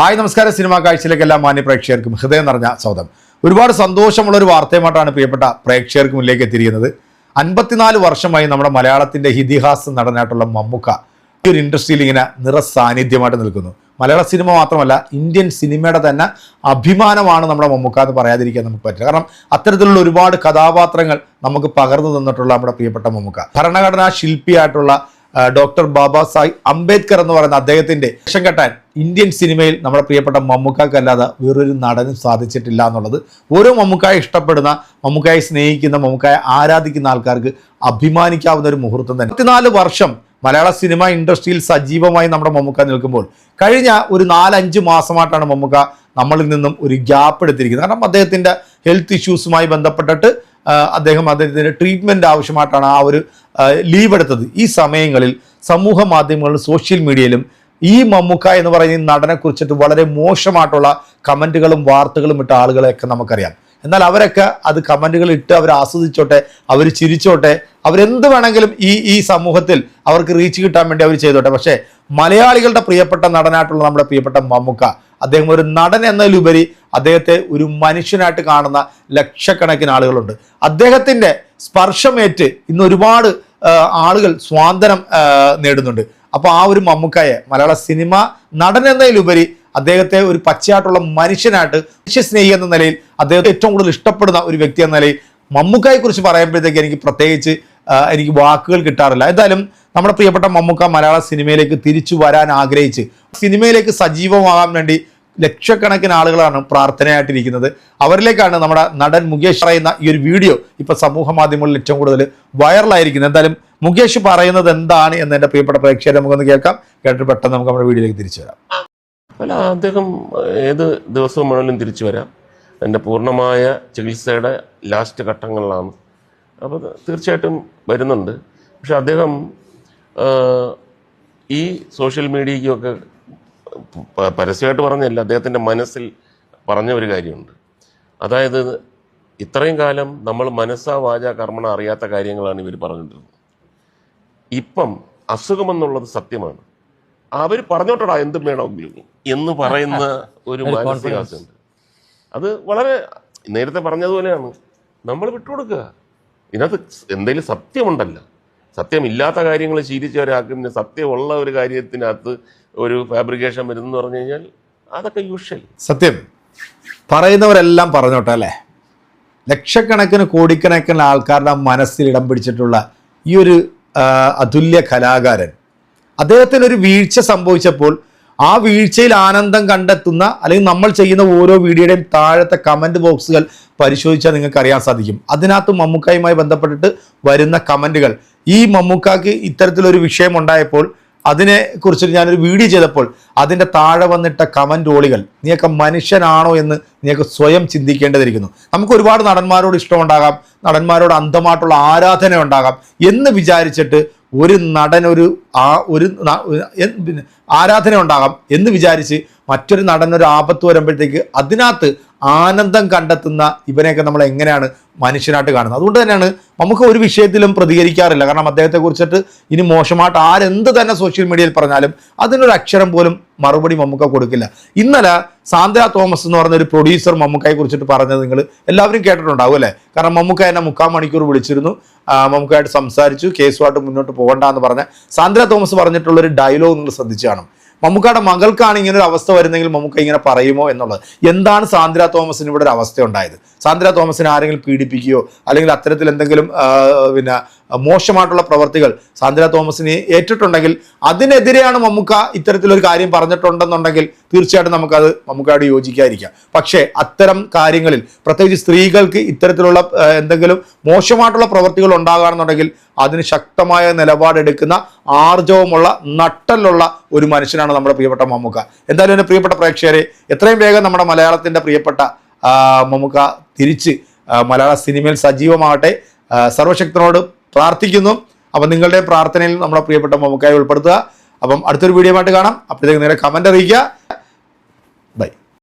Hi നമസ്കാരം. Cinema കാഴ്ചയിലേക്ക് എല്ലാ മാന്യ പ്രേക്ഷകർക്കും ഹൃദയം നിറഞ്ഞ സ്വാഗതം. ഒരുപാട് സന്തോഷമുള്ള ഒരു വാർത്തയുമായിട്ടാണ് പ്രിയപ്പെട്ട പ്രേക്ഷകർക്ക് മുന്നിലേക്ക് എത്തിയിരിക്കുന്നത്. അൻപത്തിനാല് വർഷമായി നമ്മുടെ മലയാളത്തിന്റെ ഇതിഹാസ നടനായിട്ടുള്ള മമ്മുക്ക ഈ ഒരു ഇൻഡസ്ട്രിയിൽ ഇങ്ങനെ നിറസാന്നിധ്യമായിട്ട് നിൽക്കുന്നു. മലയാള സിനിമ മാത്രമല്ല ഇന്ത്യൻ സിനിമയുടെ തന്നെ അഭിമാനമാണ് നമ്മുടെ മമ്മുക്ക എന്ന് പറയാതിരിക്കാൻ നമുക്ക് പറ്റില്ല. കാരണം അത്തരത്തിലുള്ള ഒരുപാട് കഥാപാത്രങ്ങൾ നമുക്ക് പകർന്നു തന്നിട്ടുള്ള നമ്മുടെ പ്രിയപ്പെട്ട മമ്മുക്ക. ഭരണഘടനാ ശില്പിയായിട്ടുള്ള ഡോക്ടർ ബാബാ സാഹിബ് അംബേദ്കർ എന്ന് പറയുന്ന അദ്ദേഹത്തിന്റെ ലക്ഷം കെട്ടാൻ ഇന്ത്യൻ സിനിമയിൽ നമ്മുടെ പ്രിയപ്പെട്ട മമ്മൂക്കല്ലാതെ വേറൊരു നടനും സാധിച്ചിട്ടില്ല എന്നുള്ളത്. ഓരോ മമ്മൂക്കായെ ഇഷ്ടപ്പെടുന്ന മമ്മൂക്കായെ സ്നേഹിക്കുന്ന മമ്മൂക്കായെ ആരാധിക്കുന്ന ആൾക്കാർക്ക് അഭിമാനിക്കാവുന്ന ഒരു മുഹൂർത്തം തന്നെ. പത്തിനാല് വർഷം മലയാള സിനിമ ഇൻഡസ്ട്രിയിൽ സജീവമായി നമ്മുടെ മമ്മൂക്ക നിൽക്കുമ്പോൾ കഴിഞ്ഞ ഒരു നാലഞ്ച് മാസമായിട്ടാണ് മമ്മൂക്ക നമ്മളിൽ നിന്നും ഒരു ഗ്യാപ്പ് എടുത്തിരിക്കുന്നത്. കാരണം അദ്ദേഹത്തിന്റെ ഹെൽത്ത് ഇഷ്യൂസുമായി ബന്ധപ്പെട്ടിട്ട് അദ്ദേഹം അദ്ദേഹത്തിന് ട്രീറ്റ്മെന്റ് ആവശ്യമായിട്ടാണ് ആ ഒരു ലീവ് എടുത്തത്. ഈ സമയങ്ങളിൽ സമൂഹ മാധ്യമങ്ങളിലും സോഷ്യൽ മീഡിയയിലും ഈ മമ്മൂക്ക എന്ന് പറയുന്ന ഈ നടനെ കുറിച്ചിട്ട് വളരെ മോശമായിട്ടുള്ള കമന്റുകളും വാർത്തകളും ഇട്ട ആളുകളെയൊക്കെ നമുക്കറിയാം. എന്നാൽ അവരൊക്കെ അത് കമന്റുകൾ ഇട്ട് അവർ ആസ്വദിച്ചോട്ടെ അവർ ചിരിച്ചോട്ടെ അവരെന്ത് വേണമെങ്കിലും ഈ ഈ സമൂഹത്തിൽ അവർക്ക് റീച്ച് കിട്ടാൻ വേണ്ടി അവർ ചെയ്തോട്ടെ. പക്ഷേ മലയാളികളുടെ പ്രിയപ്പെട്ട നടനായിട്ടുള്ള നമ്മുടെ പ്രിയപ്പെട്ട മമ്മൂക്ക അദ്ദേഹം ഒരു നടൻ എന്നതിലുപരി അദ്ദേഹത്തെ ഒരു മനുഷ്യനായിട്ട് കാണുന്ന ലക്ഷക്കണക്കിന് ആളുകളുണ്ട്. അദ്ദേഹത്തിന്റെ സ്പർശമേറ്റ് ഇന്ന് ഒരുപാട് ആളുകൾ സ്വാതന്ത്ര്യം നേടുന്നുണ്ട്. അപ്പോൾ ആ ഒരു മമ്മൂക്കായെ മലയാള സിനിമ നടൻ എന്നതിലുപരി അദ്ദേഹത്തെ ഒരു പച്ചയായിട്ടുള്ള മനുഷ്യനായിട്ട് മനുഷ്യസ്നേഹി എന്ന നിലയിൽ അദ്ദേഹത്തെ ഏറ്റവും കൂടുതൽ ഇഷ്ടപ്പെടുന്ന ഒരു വ്യക്തി എന്ന നിലയിൽ മമ്മൂക്കായെ കുറിച്ച് പറയുമ്പോഴത്തേക്ക് എനിക്ക് പ്രത്യേകിച്ച് എനിക്ക് വാക്കുകൾ കിട്ടാറില്ല. എന്തായാലും നമ്മുടെ പ്രിയപ്പെട്ട മമ്മൂക്ക മലയാള സിനിമയിലേക്ക് തിരിച്ചു വരാൻ ആഗ്രഹിച്ച് സിനിമയിലേക്ക് സജീവമാകാൻ വേണ്ടി ലക്ഷക്കണക്കിന് ആളുകളാണ് പ്രാർത്ഥനയായിട്ടിരിക്കുന്നത്. അവരിലേക്കാണ് നമ്മുടെ നടൻ മുകേഷ് പറയുന്ന ഈ ഒരു വീഡിയോ ഇപ്പം സമൂഹ മാധ്യമങ്ങളിൽ ഏറ്റവും കൂടുതൽ വൈറലായിരിക്കുന്നത്. എന്തായാലും മുകേഷ് പറയുന്നത് എന്താണ് എന്ന് എന്റെ പ്രിയപ്പെട്ട പ്രേക്ഷകരെ നമുക്കൊന്ന് കേൾക്കാം. കേട്ടിട്ട് പെട്ടെന്ന് നമുക്ക് നമ്മുടെ വീഡിയോയിലേക്ക് തിരിച്ചു വരാം. അല്ല അദ്ദേഹം ഏത് ദിവസവും വേണമെങ്കിലും തിരിച്ചു വരാം. എന്റെ പൂർണമായ ചികിത്സയുടെ ലാസ്റ്റ് ഘട്ടങ്ങളിലാണ്. അപ്പോൾ തീർച്ചയായിട്ടും വരുന്നുണ്ട്. പക്ഷെ അദ്ദേഹം ഈ സോഷ്യൽ മീഡിയയ്ക്കൊക്കെ പരസ്യമായിട്ട് പറഞ്ഞല്ല അദ്ദേഹത്തിന്റെ മനസ്സിൽ പറഞ്ഞ ഒരു കാര്യമുണ്ട്. അതായത് ഇത്രയും കാലം നമ്മൾ മനസ്സാ വാച കർമ്മണ അറിയാത്ത കാര്യങ്ങളാണ് ഇവർ പറഞ്ഞിട്ടുള്ളത്. ഇപ്പം അസുഖമെന്നുള്ളത് സത്യമാണ്. അവർ പറഞ്ഞോട്ടടാ എന്തും വേണമെങ്കിലും എന്ന് പറയുന്ന ഒരു മാനസികാവസ്ഥയുണ്ട്. അത് വളരെ നേരത്തെ പറഞ്ഞതുപോലെയാണ്. നമ്മൾ വിട്ടുകൊടുക്കുക. ഇതിനകത്ത് എന്തെങ്കിലും സത്യമുണ്ടല്ലോ. സത്യമില്ലാത്ത കാര്യങ്ങൾ ശീലിച്ചവരാക്കുന്ന സത്യമുള്ള ഒരു കാര്യത്തിനകത്ത് ഒരു ഫാബ്രിക്കേഷൻ വരുന്നെന്ന് പറഞ്ഞു കഴിഞ്ഞാൽ അതൊക്കെ യൂഷ്വൽ സത്യം. പറയുന്നവരെല്ലാം പറഞ്ഞോട്ടെ അല്ലേ? ലക്ഷക്കണക്കിന് കോടിക്കണക്കിന് ആൾക്കാരുടെ മനസ്സിൽ ഇടം പിടിച്ചിട്ടുള്ള ഈ ഒരു അതുല്യ കലാകാരൻ. അദ്ദേഹത്തിന് ഒരു വീഴ്ച സംഭവിച്ചപ്പോൾ ആ വീഴ്ചയിൽ ആനന്ദം കണ്ടെത്തുന്ന അല്ലെങ്കിൽ നമ്മൾ ചെയ്യുന്ന ഓരോ വീഡിയോയുടെയും താഴത്തെ കമന്റ് ബോക്സുകൾ പരിശോധിച്ചാൽ നിങ്ങൾക്ക് അറിയാൻ സാധിക്കും. അതിനകത്ത് മമ്മൂക്കായുമായി ബന്ധപ്പെട്ടിട്ട് വരുന്ന കമന്റുകൾ ഈ മമ്മൂക്കാക്ക് ഇത്തരത്തിലൊരു വിഷയം ഉണ്ടായപ്പോൾ അതിനെ കുറിച്ചിട്ട് ഞാനൊരു വീഡിയോ ചെയ്തപ്പോൾ അതിന്റെ താഴെ വന്നിട്ട കമന്റ് ഓളികൾ നീയൊക്കെ മനുഷ്യനാണോ എന്ന് നീയൊക്കെ സ്വയം ചിന്തിക്കേണ്ടതിരിക്കുന്നു. നമുക്ക് ഒരുപാട് നടന്മാരോട് ഇഷ്ടമുണ്ടാകാം നടന്മാരോട് അന്ധമായിട്ടുള്ള ആരാധന ഉണ്ടാകാം എന്ന് വിചാരിച്ചിട്ട് ഒരു നടനൊരു ആ ഒരു ആരാധന ഉണ്ടാകാം എന്ന് വിചാരിച്ച് മറ്റൊരു നടനൊരു ആപത്ത് വരുമ്പോഴത്തേക്ക് അതിനകത്ത് ആനന്ദം കണ്ടെത്തുന്ന ഇവനെയൊക്കെ നമ്മൾ എങ്ങനെയാണ് മനുഷ്യനായിട്ട് കാണുന്നത്? അതുകൊണ്ട് തന്നെയാണ് നമുക്ക് ഒരു വിഷയത്തിലും പ്രതികരിക്കാറില്ല. കാരണം അദ്ദേഹത്തെ കുറിച്ചിട്ട് ഇനി മോശമായിട്ട് ആരെന്ത് തന്നെ സോഷ്യൽ മീഡിയയിൽ പറഞ്ഞാലും അതിനൊരു അക്ഷരം പോലും മറുപടി മമ്മൂക്ക കൊടുക്കില്ല. ഇന്നലെ സാന്ദ്ര തോമസ് എന്ന് പറഞ്ഞ ഒരു പ്രൊഡ്യൂസർ മമ്മൂക്കയെ കുറിച്ചിട്ട് പറഞ്ഞത് നിങ്ങൾ എല്ലാവരും കേട്ടിട്ടുണ്ടാവും അല്ലേ? കാരണം മമ്മൂക്ക എന്നെ മുക്കാൽ മണിക്കൂർ വിളിച്ചിരുന്നു. മമ്മൂക്കായിട്ട് സംസാരിച്ചു. കേസുമായിട്ട് മുന്നോട്ട് പോകണ്ട എന്ന് പറഞ്ഞ സാന്ദ്ര തോമസ് പറഞ്ഞിട്ടുള്ളൊരു ഡയലോഗ് നിങ്ങൾ ശ്രദ്ധിച്ചു കാണും മമ്മൂക്കയുടെ മകൾക്കാണ് ഇങ്ങനെ ഒരു അവസ്ഥ വരുന്നെങ്കിൽ മമ്മൂക്ക ഇങ്ങനെ പറയുമോ എന്നുള്ളത്. എന്താണ് സാന്ദ്ര തോമസിന് ഇവിടെ ഒരു അവസ്ഥ ഉണ്ടായത്? സാന്ദ്ര തോമസിനെ ആരെങ്കിലും പീഡിപ്പിക്കുകയോ അല്ലെങ്കിൽ അത്തരത്തിൽ എന്തെങ്കിലും പിന്നെ മോശമായിട്ടുള്ള പ്രവർത്തികൾ സാന്ദ്ര തോമസിനെ ഏറ്റിട്ടുണ്ടെങ്കിൽ അതിനെതിരെയാണ് മമ്മൂക്ക ഇത്തരത്തിലൊരു കാര്യം പറഞ്ഞിട്ടുണ്ടെന്നുണ്ടെങ്കിൽ തീർച്ചയായിട്ടും നമുക്കത് മമ്മൂക്കയോട് യോജിക്കാതിരിക്കാം. പക്ഷേ അത്തരം കാര്യങ്ങളിൽ പ്രത്യേകിച്ച് സ്ത്രീകൾക്ക് ഇത്തരത്തിലുള്ള എന്തെങ്കിലും മോശമായിട്ടുള്ള പ്രവർത്തികൾ ഉണ്ടാകുകയാണെന്നുണ്ടെങ്കിൽ അതിന് ശക്തമായ നിലപാടെടുക്കുന്ന ആർജവമുള്ള നട്ടലുള്ള ഒരു മനുഷ്യനാണ് നമ്മുടെ പ്രിയപ്പെട്ട മമ്മൂക്ക. എന്തായാലും എന്റെ പ്രിയപ്പെട്ട പ്രേക്ഷകരെ എത്രയും വേഗം നമ്മുടെ മലയാളത്തിന്റെ പ്രിയപ്പെട്ട മമ്മുക്ക തിരിച്ച് മലയാള സിനിമയിൽ സജീവമാകട്ടെ. സർവശക്തനോട് പ്രാർത്ഥിക്കുന്നു. അപ്പം നിങ്ങളുടെ പ്രാർത്ഥനയിൽ നമ്മുടെ പ്രിയപ്പെട്ട മമ്മൂക്കായി ഉൾപ്പെടുത്തുക. അപ്പം അടുത്തൊരു വീഡിയോ ആയിട്ട് കാണാം. അപ്പോഴത്തേക്ക് നിങ്ങളുടെ കമന്റ് അറിയിക്കുക.